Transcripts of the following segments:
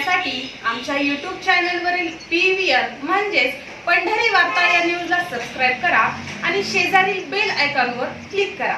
पाहण्यासाठी आमच्या यूट्यूब चॅनलवरील पी व्ही आर म्हणजेच पंढरी वार्ता या न्यूजला सबस्क्राईब करा आणि शेजारील बेल आयकॉनवर क्लिक करा.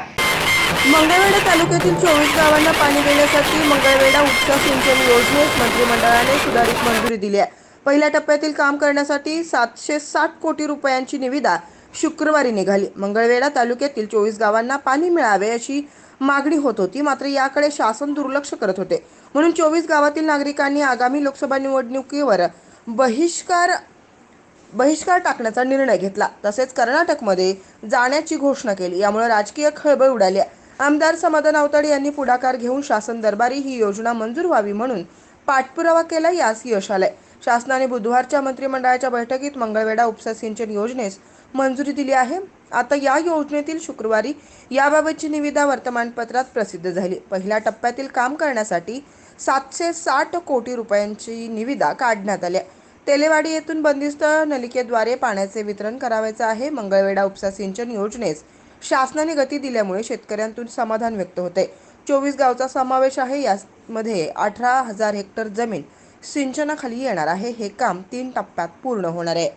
मंगळवेढा तालुक्यातील चोवीस गावांना पाणी देण्यासाठी मंगळवेढा उपसा सिंचन योजनेस मंत्रिमंडळाने सुधारित मंजुरी दिली आहे. पहिल्या टप्प्यातील काम करण्यासाठी सातशे साठ कोटी रुपयांची निविदा शुक्रवारी निघाली. मंगळवेढा तालुक्यातील चोवीस गावांना पाणी मिळावे अशी मागणी होत होती. मात्र याकडे शासन दुर्लक्ष करत होते. म्हणून चोवीस गावातील नागरिकांनी आगामी लोकसभा निवडणुकीवर बहिष्कार बहिष्कार टाकण्याचा निर्णय घेतला. तसेच कर्नाटकमध्ये जाण्याची घोषणा केली. यामुळे राजकीय खळबळ उडाली. आहे. आमदार समाधान अवताडे यांनी पुढाकार घेऊन शासन दरबारी ही योजना मंजूर व्हावी म्हणून पाठपुरावा केला यास यश आलंय. शासनाने बुधवारच्या मंत्रिमंडळाच्या बैठकीत मंगळवेढा उपसा सिंचन योजनेस मंजुरी दिली आहे. आता या योजनेतील शुक्रवारी याबाबतची निविदा वर्तमानपत्रात प्रसिद्ध झाली. पहिल्या टप्प्यातील काम करण्यासाठी सातशे साठ कोटी रुपयांची निविदा काढण्यात आल्या. तेलेवाडी येथून बंदिस्त नलिकेद्वारे पाण्याचे वितरण करावायचं आहे. मंगळवेढा उपसा सिंचन योजनेस शासनाने गती दिल्यामुळे शेतकऱ्यांतून समाधान व्यक्त होते चोवीस गावचा समावेश आहे. यामध्ये अठरा हजार हेक्टर जमीन सिंचनाखाली येणार आहे. हे काम तीन टप्प्यात पूर्ण होणार आहे.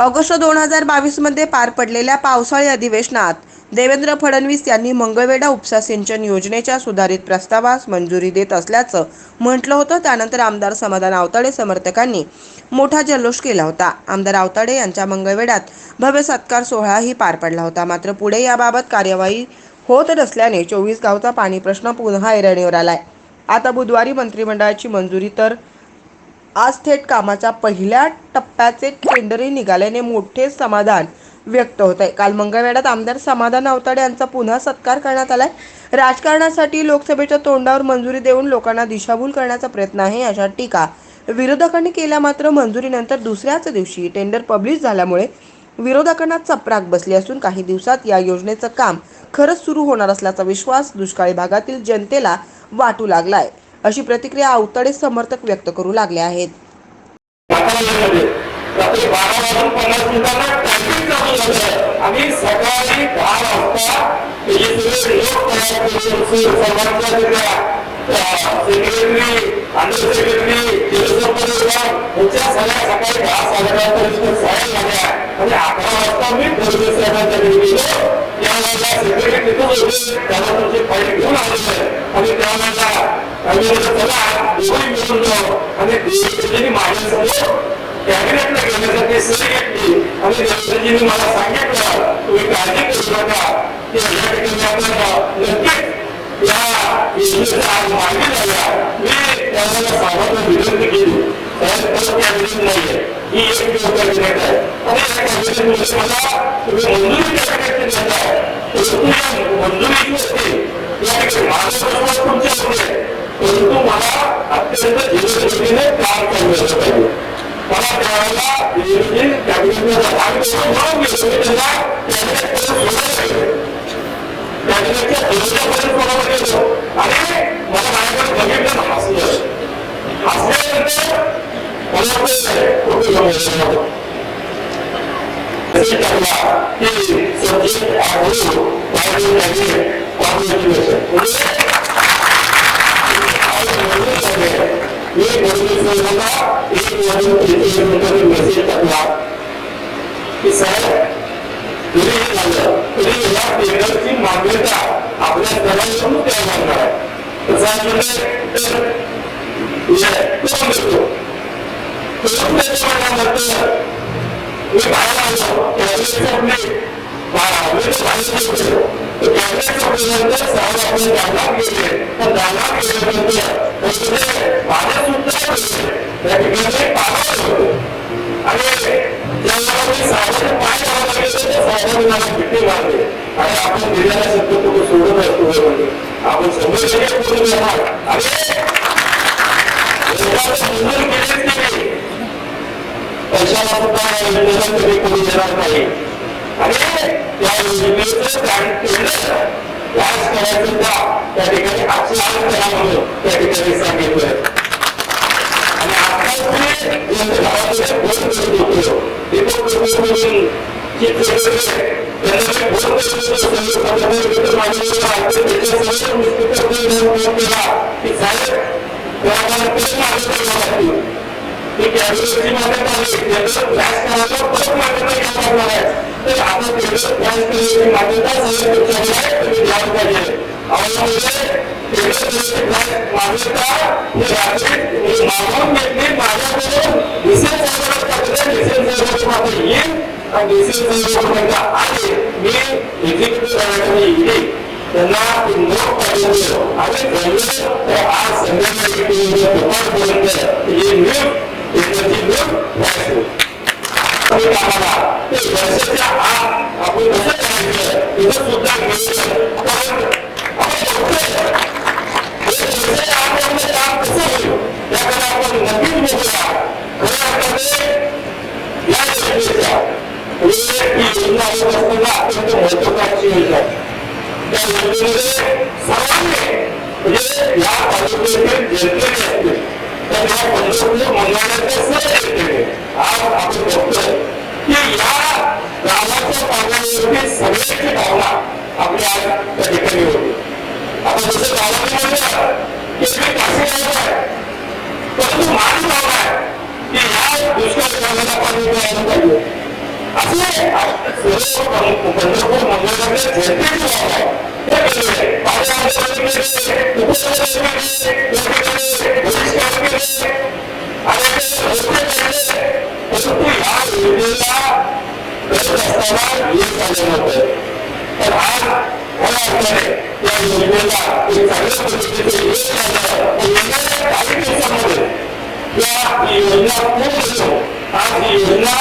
ऑगस्ट दोन हजार बावीसमध्ये पार पडलेल्या पावसाळी अधिवेशनात देवेंद्र फडणवीस यांनी मंगळवेढा उपसा सिंचन योजनेच्या सुधारित प्रस्तावास मंजुरी देत असल्याचं म्हटलं होतं. त्यानंतर आमदार समाधान आवताडे समर्थकांनी मोठा जल्लोष केला होता. आमदार आवताडे यांच्या मंगळवेढ्यात भव्य सत्कार सोहळाही पार पडला होता. मात्र पुढे याबाबत कार्यवाही होत नसल्याने चोवीस गावचा पाणी प्रश्न पुन्हा ऐरणीवर आलाय. आता बुधवारी मंत्रिमंडळाची मंजुरी तर आज थेट कामाच्या पहिल्या टप्प्याचे टेंडरही निघाल्याने मोठे समाधान व्यक्त होत आहे काल मंगळवेढ्यात आमदार समाधान अवताडे यांचा पुन्हा सत्कार करण्यात आलाय. राजकारणासाठी लोकसभेच्या तोंडावर मंजुरी देऊन लोकांना दिशाभूल करण्याचा प्रयत्न आहे अशा टीका विरोधकांनी केल्या मात्र मंजुरीनंतर दुसऱ्याच दिवशी टेंडर पब्लिश झाल्यामुळे विरोधकांना चपराक बसली असून काही दिवसात या योजनेचं काम खरंच सुरू होणार असल्याचा विश्वास दुष्काळी भागातील जनतेला वाटू लागलाय. अशी प्रतिक्रिया आवताडे समर्थक व्यक्त करू लागले आहेत. सकाळी दहा साडेदहा पर्यंत झाल्या आणि अकरा वाजता मी त्यावेळेला आणि त्यावेळेला माझ्यासमोर कॅबिनेटला घेण्यासाठी सही घेतली आणि देवजींनी मला सांगितलं तुम्ही काळजी करू नका की या ठिकाणी आपल्याला नक्कीच या आज मागणी मी त्याला साहेबांना विनंती केली साहेब परत नाहीये ही एक दिवस कॅबिनेट आहे आणि या कॅबिनेटमध्ये मला तुम्ही मंजुरी कॅबिनेटची देत आहे परंतु मंजुरी असते या ठिकाणी माझं प्रश्न तुमच्याकडे आहे. परंतु मला अत्यंत जिल्ह्याने काम पाहिजे मला त्यावेळेला कॅबिनेटचा भाग मी त्यांना कॅबिनेट सोडायला पाहिजे कॅबिनेटच्या गेलो आणि मला माझ्याकडे बघितलं हसलं हसल्यानंतर मला वाटतं कुठे नाही एक की साहेब तुम्ही झालं या टेंडरची मान्यता आपल्या स्तरावरून आहे म्हणजे कोण देतो कोण देतो म्हटल्यानंतर मी बाहेर आलो आपण दानात गेले तर आणि आपण दिलेला शब्द कुठे सोडत असतो आपण समोर लगेच बोलून सुद्धा या योजनेला कधी कमी देणार नाही आणि त्या योजनेचं काही केलं त्याच करायचं त्या त्या ठिकाणी आचरण करा म्हणून त्या ठिकाणी सांगितलं आणि आताच मी यांच्या गावामध्ये फोन दीपक म्हणून त्याच्यासमोर मी केला की साहेब त्यामुळे त्यांना ते नोट पाठवलं आणि जमलं तर आज संध्याकाळी दुपारपर्यंत हे ही योजना अत्यंत महत्वाची योजना आहे. त्या योजनेमध्ये सर्वांनी म्हणजे या तालुक्यातील जनतेने असतील तर या पंढरपूर मंगळाच्या सर्व जनतेने आज आपण बघतोय की या गावाच्या पाण्यावरती सगळ्याची भावना आपल्या त्या ठिकाणी होती आता जसं गावाने म्हणलं की मी काशी गाव आहे परंतु माझी भावना आहे की या दुष्काळ भागाला पाणी पाहिजे या ठिकाणी बहिष्कार या योजना पूर्ण करून आज ही योजना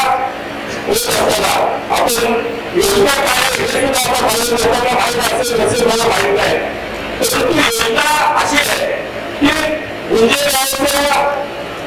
होत असताना आपण योजना काय आहे हे सुद्धा आपण भारत लोकांना माहीत असेल नसेल मला माहीत नाही परंतु योजना अशी आहे की गुंजे गावच्या